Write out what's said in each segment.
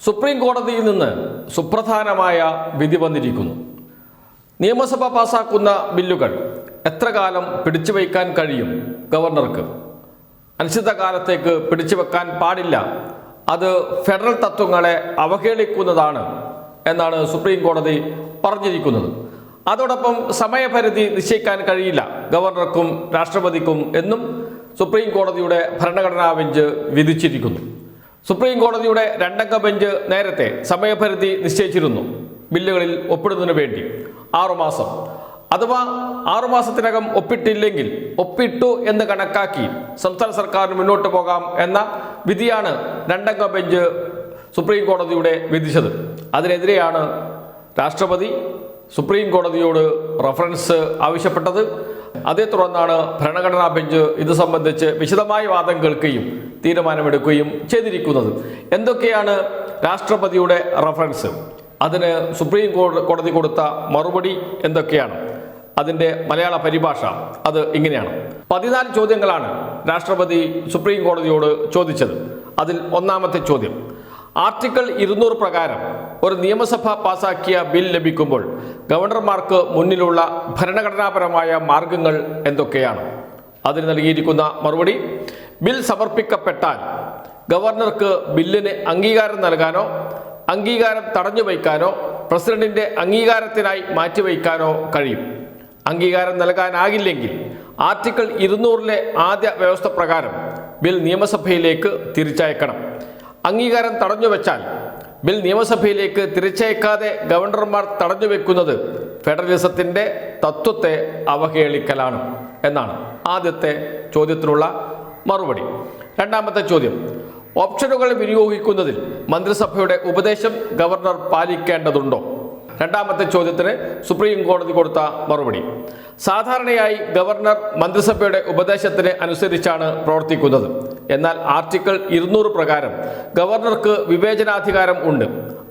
Supreme കോടതിയിൽ നിന്ന് സുപ്രധാനമായ വിധി വന്നിരിക്കുന്നു. നിയമസഭ പാസാക്കുന്ന ബില്ലുകൾ എത്ര കാലം പിടിച്ചു വയ്ക്കാൻ കഴിയും ഗവർണർക്ക്? അനിശ്ചിതകാലത്തേക്ക് പിടിച്ചു വെക്കാൻ പാടില്ല. അത് ഫെഡറൽ തത്വങ്ങളെ അവഹേളിക്കുന്നതാണ് എന്നാണ് സുപ്രീം കോടതി പറഞ്ഞിരിക്കുന്നത്. അതോടൊപ്പം സമയപരിധി നിശ്ചയിക്കാൻ കഴിയില്ല ഗവർണർക്കും രാഷ്ട്രപതിക്കും എന്നും സുപ്രീം കോടതിയുടെ ഭരണഘടനാ ബെഞ്ച് വിധിച്ചിരിക്കുന്നു. സുപ്രീം കോടതിയുടെ രണ്ടംഗ ബെഞ്ച് നേരത്തെ സമയപരിധി നിശ്ചയിച്ചിരുന്നു. ബില്ലുകളിൽ ഒപ്പിടുന്നതിന് വേണ്ടി. ആറുമാസം അഥവാ ആറുമാസത്തിനകം ഒപ്പിട്ടില്ലെങ്കിൽ ഒപ്പിട്ടു എന്ന് കണക്കാക്കി സംസ്ഥാന സർക്കാരിന് മുന്നോട്ട് പോകാം എന്ന വിധിയാണ് രണ്ടംഗ ബെഞ്ച് സുപ്രീം കോടതിയുടെ വിധിച്ചത്. അതിനെതിരെയാണ് രാഷ്ട്രപതി സുപ്രീം കോടതിയോട് റഫറൻസ് ആവശ്യപ്പെട്ടത്. അതേ തുടർന്നാണ് ഭരണഘടനാ ബെഞ്ച് ഇത് സംബന്ധിച്ച് വിശദമായ വാദം കേൾക്കുകയും തീരുമാനമെടുക്കുകയും ചെയ്തിരിക്കുന്നത്. എന്തൊക്കെയാണ് രാഷ്ട്രപതിയുടെ റഫറൻസ്? അതിന് സുപ്രീം കോടതി കൊടുത്ത മറുപടി എന്തൊക്കെയാണ്? അതിന്റെ മലയാള പരിഭാഷ അത് ഇങ്ങനെയാണ്. പതിനാല് ചോദ്യങ്ങളാണ് രാഷ്ട്രപതി സുപ്രീം കോടതിയോട് ചോദിച്ചത്. അതിൽ ഒന്നാമത്തെ ചോദ്യം ആർട്ടിക്കിൾ ഇരുന്നൂറ് പ്രകാരം ഒരു നിയമസഭ പാസാക്കിയ ബിൽ ലഭിക്കുമ്പോൾ ഗവർണർമാർക്ക് മുന്നിലുള്ള ഭരണഘടനാപരമായ മാർഗങ്ങൾ എന്തൊക്കെയാണ്? അതിന് നൽകിയിരിക്കുന്ന മറുപടി ബിൽ സമർപ്പിക്കപ്പെട്ടാൽ ഗവർണർക്ക് ബില്ലിന് അംഗീകാരം നൽകാനോ അംഗീകാരം തടഞ്ഞു വയ്ക്കാനോ പ്രസിഡന്റിന്റെ അംഗീകാരത്തിനായി മാറ്റിവയ്ക്കാനോ കഴിയും. അംഗീകാരം നൽകാനാകില്ലെങ്കിൽ ആർട്ടിക്കിൾ ഇരുന്നൂറിലെ ആദ്യ വ്യവസ്ഥ പ്രകാരം ബിൽ നിയമസഭയിലേക്ക് തിരിച്ചയക്കണം. അംഗീകാരം തടഞ്ഞു വെച്ചാൽ ബിൽ നിയമസഭയിലേക്ക് തിരിച്ചയക്കാതെ ഗവർണർമാർ തടഞ്ഞു വെക്കുന്നത് ഫെഡറലിസത്തിന്റെ തത്വത്തെ അവഹേളിക്കലാണ് എന്നാണ് ആദ്യത്തെ ചോദ്യത്തിനുള്ള മറുപടി. രണ്ടാമത്തെ ചോദ്യം ഓപ്ഷനുകൾ വിനിയോഗിക്കുന്നതിൽ മന്ത്രിസഭയുടെ ഉപദേശം ഗവർണർ പാലിക്കേണ്ടതുണ്ടോ? രണ്ടാമത്തെ ചോദ്യത്തിന് സുപ്രീം കോടതി കൊടുത്ത മറുപടി. സാധാരണയായി ഗവർണർ മന്ത്രിസഭയുടെ ഉപദേശത്തിന് അനുസരിച്ചാണ് പ്രവർത്തിക്കുന്നത്. എന്നാൽ ആർട്ടിക്കിൾ ഇരുന്നൂറ് പ്രകാരം ഗവർണർക്ക് വിവേചനാധികാരം ഉണ്ട്.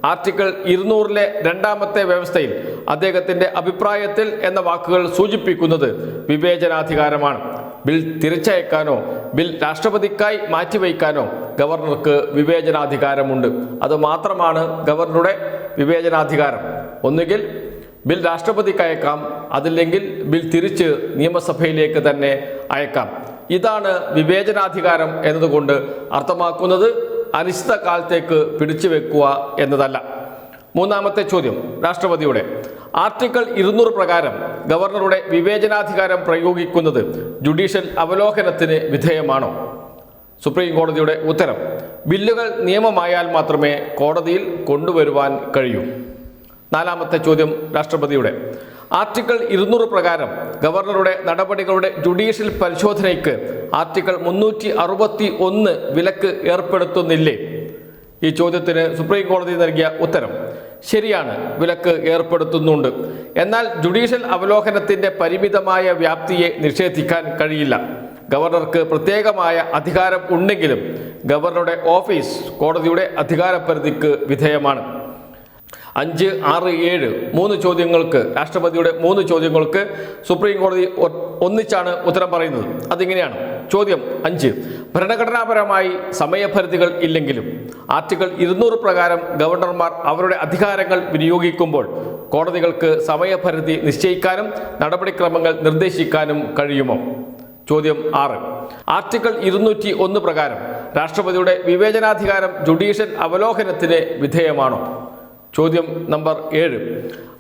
ആർട്ടിക്കിൾ ഇരുന്നൂറിലെ രണ്ടാമത്തെ വ്യവസ്ഥയിൽ അദ്ദേഹത്തിന്റെ അഭിപ്രായത്തിൽ എന്ന വാക്കുകൾ സൂചിപ്പിക്കുന്നത് വിവേചനാധികാരമാണ്. ബിൽ തിരിച്ചയക്കാനോ ബിൽ രാഷ്ട്രപതിക്കായി മാറ്റിവയ്ക്കാനോ ഗവർണർക്ക് വിവേചനാധികാരമുണ്ട്. അത് മാത്രമാണ് ഗവർണറുടെ വിവേചനാധികാരം. ഒന്നുകിൽ ബിൽ രാഷ്ട്രപതിക്ക് അയക്കാം അതില്ലെങ്കിൽ ബിൽ തിരിച്ച് നിയമസഭയിലേക്ക് തന്നെ അയക്കാം. ഇതാണ് വിവേചനാധികാരം എന്നതുകൊണ്ട് അർത്ഥമാക്കുന്നത് അനിശ്ചിതകാലത്തേക്ക് പിടിച്ചു വെക്കുക എന്നതല്ല. മൂന്നാമത്തെ ചോദ്യം രാഷ്ട്രപതിയുടെ. ആർട്ടിക്കിൾ ഇരുന്നൂറ് പ്രകാരം ഗവർണറുടെ വിവേചനാധികാരം പ്രയോഗിക്കുന്നത് ജുഡീഷ്യൽ അവലോകനത്തിന് വിധേയമാണോ? സുപ്രീം കോടതിയുടെ ഉത്തരം ബില്ലുകൾ നിയമമായാൽ മാത്രമേ കോടതിയിൽ കൊണ്ടുവരുവാൻ കഴിയൂ. നാലാമത്തെ ചോദ്യം രാഷ്ട്രപതിയുടെ. ആർട്ടിക്കിൾ ഇരുന്നൂറ് പ്രകാരം ഗവർണറുടെ നടപടികളുടെ ജുഡീഷ്യൽ പരിശോധനയ്ക്ക് ആർട്ടിക്കിൾ മുന്നൂറ്റി അറുപത്തി ഒന്ന് വിലക്ക് ഏർപ്പെടുത്തുന്നില്ലേ? ഈ ചോദ്യത്തിന് സുപ്രീം കോടതി നൽകിയ ഉത്തരം ശരിയാണ് വിലക്ക് ഏർപ്പെടുത്തുന്നുണ്ട്. എന്നാൽ ജുഡീഷ്യൽ അവലോകനത്തിന്റെ പരിമിതമായ വ്യാപ്തിയെ നിഷേധിക്കാൻ കഴിയില്ല. ഗവർണർക്ക് പ്രത്യേകമായ അധികാരം ഉണ്ടെങ്കിലും ഗവർണറുടെ ഓഫീസ് കോടതിയുടെ അധികാരപരിധിക്ക് വിധേയമാണ്. അഞ്ച് ആറ് ഏഴ് മൂന്ന് ചോദ്യങ്ങൾക്ക് രാഷ്ട്രപതിയുടെ മൂന്ന് ചോദ്യങ്ങൾക്ക് സുപ്രീം കോടതി ഒന്നിച്ചാണ് ഉത്തരം പറയുന്നത്. അതിങ്ങനെയാണ്. ചോദ്യം അഞ്ച്. ഭരണഘടനാപരമായി സമയപരിധികൾ ഇല്ലെങ്കിലും ആർട്ടിക്കിൾ ഇരുന്നൂറ് പ്രകാരം ഗവർണർമാർ അവരുടെ അധികാരങ്ങൾ വിനിയോഗിക്കുമ്പോൾ കോടതികൾക്ക് സമയപരിധി നിശ്ചയിക്കാനും നടപടിക്രമങ്ങൾ നിർദ്ദേശിക്കാനും കഴിയുമോ? ചോദ്യം ആറ്. ആർട്ടിക്കിൾ ഇരുന്നൂറ്റി ഒന്ന് പ്രകാരം രാഷ്ട്രപതിയുടെ വിവേചനാധികാരം ജുഡീഷ്യൽ അവലോകനത്തിന് വിധേയമാണോ? ചോദ്യം നമ്പർ ഏഴ്.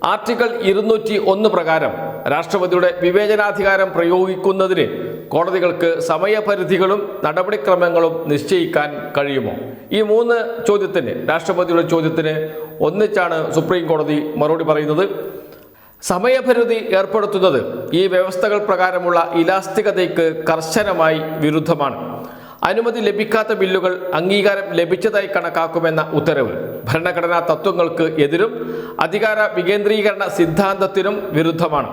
ആർട്ടിക്കിൾ ഇരുന്നൂറ്റി ഒന്ന് പ്രകാരം രാഷ്ട്രപതിയുടെ വിവേചനാധികാരം പ്രയോഗിക്കുന്നതിന് കോടതികൾക്ക് സമയപരിധികളും നടപടിക്രമങ്ങളും നിശ്ചയിക്കാൻ കഴിയുമോ? ഈ മൂന്ന് ചോദ്യത്തിന് രാഷ്ട്രപതിയുടെ ചോദ്യത്തിന് ഒന്നിച്ചാണ് സുപ്രീം കോടതി മറുപടി പറയുന്നത്. സമയപരിധി ഏർപ്പെടുത്തുന്നത് ഈ വ്യവസ്ഥകൾ പ്രകാരമുള്ള ഇലാസ്തികതയ്ക്ക് കർശനമായി വിരുദ്ധമാണ്. അനുമതി ലഭിക്കാത്ത ബില്ലുകൾ അംഗീകാരം ലഭിച്ചതായി കണക്കാക്കുമെന്ന ഉത്തരവ്. ഭരണഘടനാ തത്വങ്ങൾക്ക് എതിരും അധികാര വികേന്ദ്രീകരണ സിദ്ധാന്തത്തിനും വിരുദ്ധമാണ്.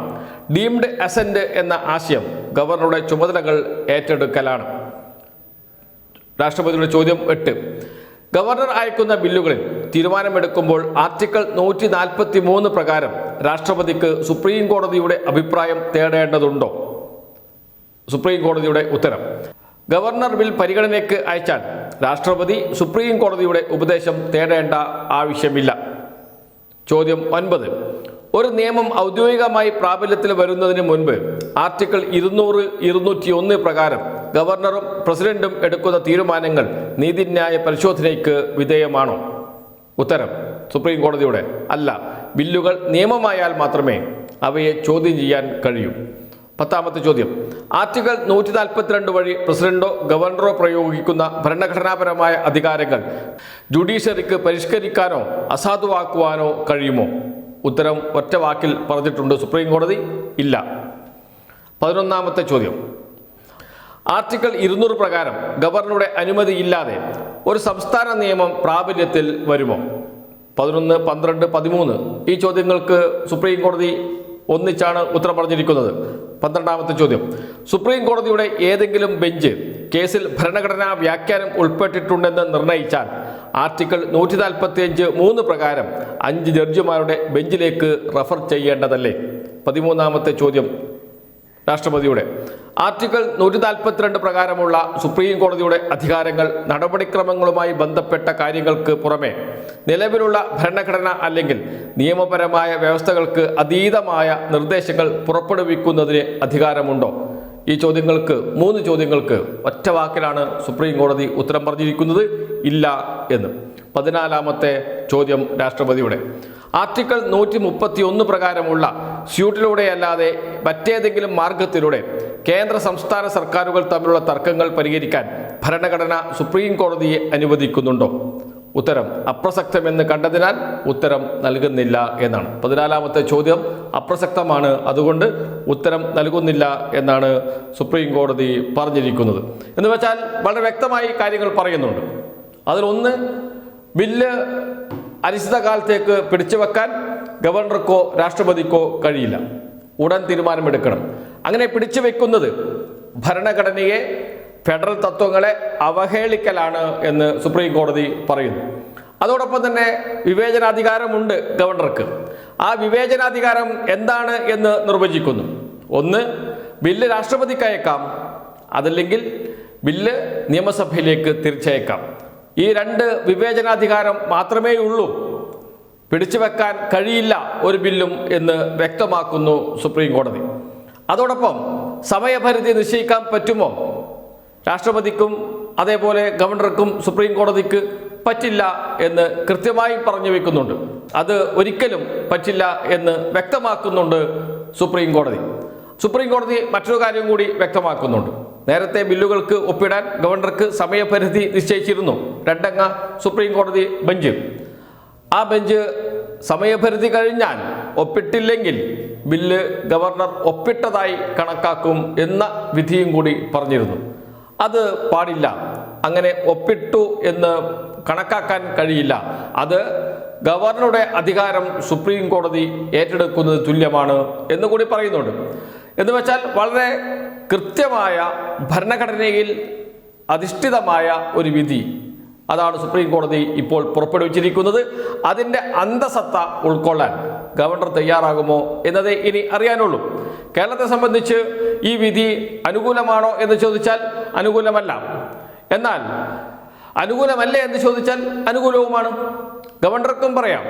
ഡീംഡ് അസന്റ് എന്ന ആശയം ഗവർണറുടെ ചുമതലകൾ ഏറ്റെടുക്കലാണ്. രാഷ്ട്രപതിയുടെ ചോദ്യം എട്ട്. ഗവർണർ അയക്കുന്ന ബില്ലുകളിൽ തീരുമാനമെടുക്കുമ്പോൾ ആർട്ടിക്കിൾ നൂറ്റി നാൽപ്പത്തി മൂന്ന് പ്രകാരം രാഷ്ട്രപതിക്ക് സുപ്രീം കോടതിയുടെ അഭിപ്രായം തേടേണ്ടതുണ്ടോ? സുപ്രീം കോടതിയുടെ ഉത്തരം. ഗവർണർ ബിൽ പരിഗണനയ്ക്ക് അയച്ചാൽ രാഷ്ട്രപതി സുപ്രീം കോടതിയുടെ ഉപദേശം തേടേണ്ട ആവശ്യമില്ല. ചോദ്യം ഒൻപത്. ഒരു നിയമം ഔദ്യോഗികമായി പ്രാബല്യത്തിൽ വരുന്നതിന് മുൻപ് ആർട്ടിക്കിൾ ഇരുന്നൂറ് ഇരുന്നൂറ്റി ഒന്ന് പ്രകാരം ഗവർണറും പ്രസിഡന്റും എടുക്കുന്ന തീരുമാനങ്ങൾ നീതിന്യായ പരിശോധനയ്ക്ക് വിധേയമാണോ? ഉത്തരം സുപ്രീം കോടതിയുടെ അല്ല. ബില്ലുകൾ നിയമമായാൽ മാത്രമേ അവയെ ചോദ്യം ചെയ്യാൻ കഴിയൂ. പത്താമത്തെ ചോദ്യം. ആർട്ടിക്കിൾ നൂറ്റി നാൽപ്പത്തിരണ്ട് വഴി പ്രസിഡന്റോ ഗവർണറോ പ്രയോഗിക്കുന്ന ഭരണഘടനാപരമായ അധികാരങ്ങൾ ജുഡീഷ്യറിക്ക് പരിഷ്കരിക്കാനോ അസാധുവാക്കുവാനോ കഴിയുമോ? ഉത്തരം ഒറ്റ വാക്കിൽ പറഞ്ഞിട്ടുണ്ട് സുപ്രീം കോടതി. ഇല്ല. പതിനൊന്നാമത്തെ ചോദ്യം. ആർട്ടിക്കിൾ ഇരുന്നൂറ് പ്രകാരം ഗവർണറുടെ അനുമതിയില്ലാതെ ഒരു സംസ്ഥാന നിയമം പ്രാബല്യത്തിൽ വരുമോ? പതിനൊന്ന് പന്ത്രണ്ട് പതിമൂന്ന്. ഈ ചോദ്യങ്ങൾക്ക് സുപ്രീം കോടതി ഒന്നിച്ചാണ് ഉത്തരം പറഞ്ഞിരിക്കുന്നത്. പന്ത്രണ്ടാമത്തെ ചോദ്യം. സുപ്രീം കോടതിയുടെ ഏതെങ്കിലും ബെഞ്ച് കേസിൽ ഭരണഘടനാ വ്യാഖ്യാനം ഉൾപ്പെട്ടിട്ടുണ്ടെന്ന് നിർണയിച്ചാൽ ആർട്ടിക്കിൾ നൂറ്റി നാൽപ്പത്തി അഞ്ച് മൂന്ന് പ്രകാരം അഞ്ച് ജഡ്ജിമാരുടെ ബെഞ്ചിലേക്ക് റഫർ ചെയ്യേണ്ടതല്ലേ? പതിമൂന്നാമത്തെ ചോദ്യം. രാഷ്ട്രപതിയുടെ. ആർട്ടിക്കിൾ നൂറ്റി നാൽപ്പത്തിരണ്ട് പ്രകാരമുള്ള സുപ്രീം കോടതിയുടെ അധികാരങ്ങൾ നടപടിക്രമങ്ങളുമായി ബന്ധപ്പെട്ട കാര്യങ്ങൾക്ക് പുറമെ നിലവിലുള്ള ഭരണഘടന അല്ലെങ്കിൽ നിയമപരമായ വ്യവസ്ഥകൾക്ക് അതീതമായ നിർദ്ദേശങ്ങൾ പുറപ്പെടുവിക്കുന്നതിന് അധികാരമുണ്ടോ? ഈ ചോദ്യങ്ങൾക്ക് മൂന്ന് ചോദ്യങ്ങൾക്ക് ഒറ്റ വാക്കിലാണ് സുപ്രീം കോടതി ഉത്തരം പറഞ്ഞിരിക്കുന്നത്. ഇല്ല എന്ന്. പതിനാലാമത്തെ ചോദ്യം രാഷ്ട്രപതിയുടെ. ആർട്ടിക്കിൾ നൂറ്റി മുപ്പത്തി ഒന്ന് പ്രകാരമുള്ള സ്യൂട്ടിലൂടെയല്ലാതെ മറ്റേതെങ്കിലും മാർഗത്തിലൂടെ കേന്ദ്ര സംസ്ഥാന സർക്കാരുകൾ തമ്മിലുള്ള തർക്കങ്ങൾ പരിഹരിക്കാൻ ഭരണഘടന സുപ്രീം കോടതിയെ അനുവദിക്കുന്നുണ്ടോ? ഉത്തരം അപ്രസക്തമെന്ന് കണ്ടതിനാൽ ഉത്തരം നൽകുന്നില്ല എന്നാണ്. പതിനാലാമത്തെ ചോദ്യം അപ്രസക്തമാണ് അതുകൊണ്ട് ഉത്തരം നൽകുന്നില്ല എന്നാണ് സുപ്രീം കോടതി പറഞ്ഞിരിക്കുന്നത്. എന്ന് വെച്ചാൽ വളരെ വ്യക്തമായി കാര്യങ്ങൾ പറയുന്നുണ്ട്. അതിലൊന്ന് ബില്ല് അനിശ്ചിതകാലത്തേക്ക് പിടിച്ചു വെക്കാൻ ഗവർണർക്കോ രാഷ്ട്രപതിക്കോ കഴിയില്ല. ഉടൻ തീരുമാനമെടുക്കണം. അങ്ങനെ പിടിച്ചു വെക്കുന്നത് ഭരണഘടനയെ ഫെഡറൽ തത്വങ്ങളെ അവഹേളിക്കലാണ് എന്ന് സുപ്രീം കോടതി പറയുന്നു. അതോടൊപ്പം തന്നെ വിവേചനാധികാരമുണ്ട് ഗവർണർക്ക്. ആ വിവേചനാധികാരം എന്താണ് എന്ന് നിർവചിക്കുന്നു. ഒന്ന് ബില്ല് രാഷ്ട്രപതിക്ക് അയക്കാം അതല്ലെങ്കിൽ ബില്ല് നിയമസഭയിലേക്ക് തിരിച്ചയക്കാം. ഈ രണ്ട് വിവേചനാധികാരം മാത്രമേ ഉള്ളൂ പിടിച്ചു വെക്കാൻ കഴിയില്ല ഒരു ബില്ലും എന്ന് വ്യക്തമാക്കുന്നു സുപ്രീം കോടതി. അതോടൊപ്പം സമയപരിധി നിശ്ചയിക്കാൻ പറ്റുമോ? രാഷ്ട്രപതിക്കും അതേപോലെ ഗവർണർക്കും സുപ്രീം കോടതിക്ക് പറ്റില്ല എന്ന് കൃത്യമായി പറഞ്ഞു വെക്കുന്നുണ്ട്. അത് ഒരിക്കലും പറ്റില്ല എന്ന് വ്യക്തമാക്കുന്നുണ്ട് സുപ്രീം കോടതി. സുപ്രീം കോടതി മറ്റൊരു കാര്യം കൂടി വ്യക്തമാക്കുന്നുണ്ട്. നേരത്തെ ബില്ലുകൾക്ക് ഒപ്പിടാൻ ഗവർണർക്ക് സമയപരിധി നിശ്ചയിച്ചിരുന്നു. രണ്ടംഗ സുപ്രീം കോടതി ബെഞ്ച്. ആ ബെഞ്ച് സമയപരിധി കഴിഞ്ഞാൽ ഒപ്പിട്ടില്ലെങ്കിൽ ബില്ല് ഗവർണർ ഒപ്പിട്ടതായി കണക്കാക്കും എന്ന വിധിയും കൂടി പറഞ്ഞിരുന്നു. അത് പാടില്ല. അങ്ങനെ ഒപ്പിട്ടു എന്ന് കണക്കാക്കാൻ കഴിയില്ല. അത് ഗവർണറുടെ അധികാരം സുപ്രീം കോടതി ഏറ്റെടുക്കുന്നത് തുല്യമാണ് എന്ന് കൂടി പറയുന്നുണ്ട്. എന്ന് വെച്ചാൽ വളരെ കൃത്യമായ ഭരണഘടനയിൽ അധിഷ്ഠിതമായ ഒരു വിധി അതാണ് സുപ്രീം കോടതി ഇപ്പോൾ പുറപ്പെടുവിച്ചിരിക്കുന്നത്. അതിന്റെ അന്തസത്ത ഉൾക്കൊള്ളാൻ ഗവർണർ തയ്യാറാകുമോ എന്നതേ ഇനി അറിയാനുള്ളൂ. കേരളത്തെ സംബന്ധിച്ച് ഈ വിധി അനുകൂലമാണോ എന്ന് ചോദിച്ചാൽ അനുകൂലമല്ല. എന്നാൽ അനുകൂലമല്ലേ എന്ന് ചോദിച്ചാൽ അനുകൂലവുമാണ്. ഗവർണർക്കും പറയാം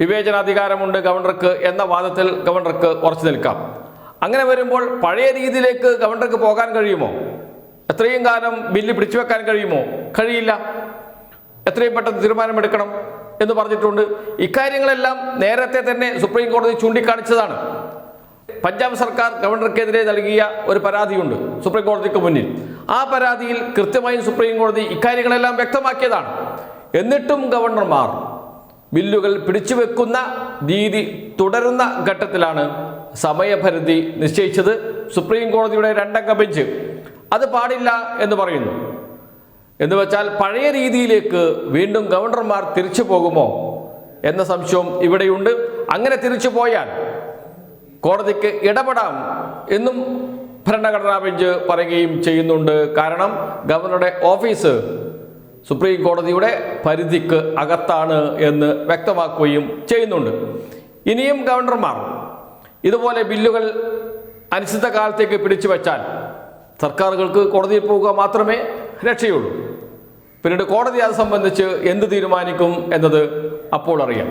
വിവേചനാധികാരമുണ്ട് ഗവർണർക്ക് എന്ന വാദത്തിൽ ഗവർണർക്ക് ഉറച്ചു നിൽക്കാം. അങ്ങനെ വരുമ്പോൾ പഴയ രീതിയിലേക്ക് ഗവർണർക്ക് പോകാൻ കഴിയുമോ? എത്രയും കാലം ബില്ല് പിടിച്ചു വെക്കാൻ കഴിയുമോ? കഴിയില്ല. എത്രയും പെട്ടെന്ന് തീരുമാനമെടുക്കണം എന്ന് പറഞ്ഞിട്ടുണ്ട്. ഇക്കാര്യങ്ങളെല്ലാം നേരത്തെ തന്നെ സുപ്രീം കോടതി ചൂണ്ടിക്കാണിച്ചതാണ്. പഞ്ചാബ് സർക്കാർ ഗവർണർക്കെതിരെ നൽകിയ ഒരു പരാതിയുണ്ട് സുപ്രീം കോടതിക്ക് മുന്നിൽ. ആ പരാതിയിൽ കൃത്യമായും സുപ്രീം കോടതി ഇക്കാര്യങ്ങളെല്ലാം വ്യക്തമാക്കിയതാണ്. എന്നിട്ടും ഗവർണർമാർ ബില്ലുകൾ പിടിച്ചുവെക്കുന്ന രീതി തുടരുന്ന ഘട്ടത്തിലാണ് സമയപരിധി നിശ്ചയിച്ചത് സുപ്രീം കോടതിയുടെ രണ്ടംഗ ബെഞ്ച്. അത് പാടില്ല എന്ന് പറയുന്നു. എന്ന് വെച്ചാൽ പഴയ രീതിയിലേക്ക് വീണ്ടും ഗവർണർമാർ തിരിച്ചു പോകുമോ എന്ന സംശയവും ഇവിടെയുണ്ട്. അങ്ങനെ തിരിച്ചു പോയാൽ കോടതിക്ക് ഇടപെടാം എന്നും ഭരണഘടനാ ബെഞ്ച് പറയുകയും ചെയ്യുന്നുണ്ട്. കാരണം ഗവർണറുടെ ഓഫീസ് സുപ്രീം കോടതിയുടെ പരിധിക്ക് അകത്താണ് എന്ന് വ്യക്തമാക്കുകയും ചെയ്യുന്നുണ്ട്. ഇനിയും ഗവർണർമാർ ഇതുപോലെ ബില്ലുകൾ അനിശ്ചിത കാലത്തേക്ക് പിടിച്ചു വച്ചാൽ സർക്കാരുകൾക്ക് കോടതിയിൽ പോവുക മാത്രമേ രക്ഷയുള്ളൂ. പിന്നീട് കോടതി അത് സംബന്ധിച്ച് എന്ത് തീരുമാനിക്കും എന്നത് അപ്പോൾ അറിയാം.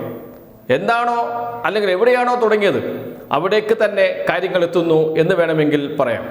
എന്താണോ അല്ലെങ്കിൽ എവിടെയാണോ തുടങ്ങിയത് അവിടേക്ക് തന്നെ കാര്യങ്ങൾ എത്തുന്നു എന്ന് വേണമെങ്കിൽ പറയാം.